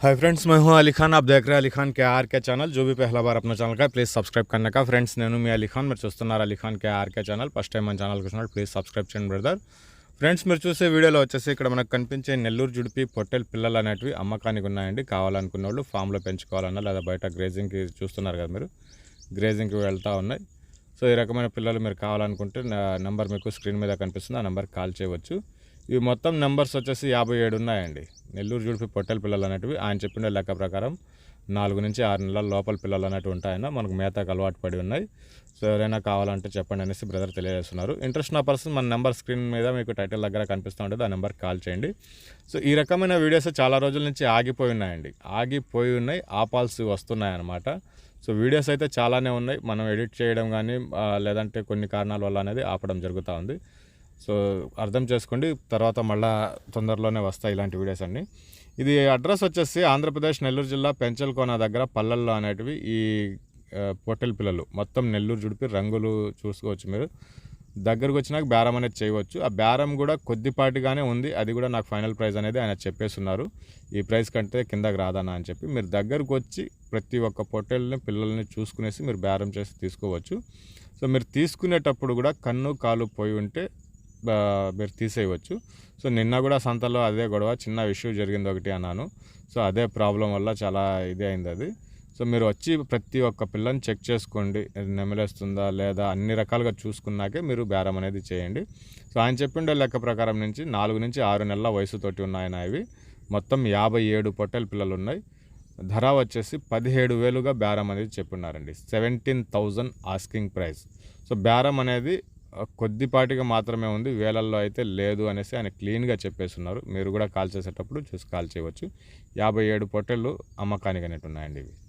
Hi friends मैं हूं अली खान आप देख रहे हैं अली खान के आर के ఛానల్ जो भी पहला बार अपना ఛానల్ का ప్లీజ్ సబ్స్క్రైబ్ करने का ఫ్రెండ్స్ నేను మీ అలీ ఖాన్ మీరు చూస్తున్నారు Ali Khan K RK channel first time మన ఛానల్కి వచ్చినప్పుడు ప్లీజ్ సబ్స్క్రైబ్ చేయండి బ్రదర్ ఫ్రెండ్స్ మీరు చూసే వీడియోలో వచ్చేసి ఇక్కడ మనకు కనిపించే నెల్లూరు జుడిపి పొట్టెల్ పిల్లలు అనేటివి అమ్మకానికి ఉన్నాయండి కావాలనుకున్న వాళ్ళు ఫామ్లో పెంచుకోవాలన్నా లేదా బయట గ్రేజింగ్కి చూస్తున్నారు కదా మీరు గ్రేజింగ్కి వెళ్తూ ఉన్నాయి సో ఈ రకమైన పిల్లలు మీరు కావాలనుకుంటే నా నెంబర్ మీకు స్క్రీన్ మీద కనిపిస్తుంది ఆ నెంబర్కి కాల్ చేయవచ్చు ఇవి మొత్తం నెంబర్స్ వచ్చేసి యాభై ఏడు ఉన్నాయండి నెల్లూరు జుడిపి పొట్టెల పిల్లలు అనేటివి ఆయన చెప్పిన లెక్క ప్రకారం నాలుగు నుంచి ఆరు నెలల లోపల పిల్లలు అనేవి ఉంటాయన్న మనకు మేతకు అలవాటు పడి ఉన్నాయి. సో ఎవరైనా కావాలంటే చెప్పండి అనేసి బ్రదర్ తెలియజేస్తున్నారు. ఇంట్రెస్ట్ నా పర్సన్ మన నెంబర్ స్క్రీన్ మీద మీకు టైటిల్ దగ్గర కనిపిస్తూ ఉంటుంది. ఆ నెంబర్కి కాల్ చేయండి. సో ఈ రకమైన వీడియోస్ చాలా రోజుల నుంచి ఆగిపోయి ఉన్నాయండి. ఆగిపోయి ఉన్నాయి ఆపాల్సి వస్తున్నాయి అన్నమాట సో వీడియోస్ అయితే చాలానే ఉన్నాయి. మనం ఎడిట్ చేయడం కానీ లేదంటే కొన్ని కారణాల వల్ల అనేది ఆపడం జరుగుతూ ఉంది. సో అర్థం చేసుకోండి తర్వాత మళ్ళా తొందరలోనే వస్తాయి ఇలాంటి వీడియోస్ అండి ఇది అడ్రస్ వచ్చేసి ఆంధ్రప్రదేశ్ నెల్లూరు జిల్లా పెంచల్కోన దగ్గర పల్లెల్లో అనేటివి ఈ పొట్టెల పిల్లలు. మొత్తం నెల్లూరు జుడిపి రంగులు చూసుకోవచ్చు మీరు. దగ్గరకు వచ్చినాక బేరం అనేది చేయవచ్చు. ఆ బేరం కూడా కొద్దిపాటిగానే ఉంది. అది కూడా నాకు ఫైనల్ ప్రైస్ అనేది ఆయన చెప్పేస్తున్నారు ఈ ప్రైస్ కంటే కిందకి రాదన్నా అని చెప్పి. మీరు దగ్గరకు వచ్చి ప్రతి ఒక్క పొట్టేళ్ళని పిల్లల్ని చూసుకునేసి మీరు బేరం చేసి తీసుకోవచ్చు. సో మీరు తీసుకునేటప్పుడు కూడా కన్ను కాలు పోయి ఉంటే మీరు తీసేయవచ్చు. సో నిన్న కూడా సంతలో అదే గొడవ చిన్న ఇష్యూ జరిగింది ఒకటి అన్నాను. సో అదే ప్రాబ్లం వల్ల చాలా ఇది అయింది అది. సో మీరు వచ్చి ప్రతి ఒక్క పిల్లని చెక్ చేసుకోండి. నెమలేస్తుందా లేదా అన్ని రకాలుగా చూసుకున్నాకే మీరు బేరం అనేది చేయండి. సో ఆయన చెప్పిండే లెక్క ప్రకారం నుంచి నాలుగు నుంచి ఆరు నెలల వయసుతోటి ఉన్నాయన ఇవి. మొత్తం యాభై ఏడు పొట్టెల పిల్లలు ఉన్నాయి ధర వచ్చేసి పదిహేడు వేలుగా బేరం అనేది చెప్పున్నారండి. Seventeen thousand asking price. So బేరం అనేది కొద్దిపాటిగా మాత్రమే ఉంది. వేలల్లో అయితే లేదు అనేసి ఆయన క్లీన్గా చెప్పేస్తున్నారు. మీరు కూడా కాల్ చేసేటప్పుడు చూసి కాల్ చేయవచ్చు. యాభై ఏడు పొట్టెళ్ళు అమ్మకానికి అనేవి ఉన్నాయండి ఇవి.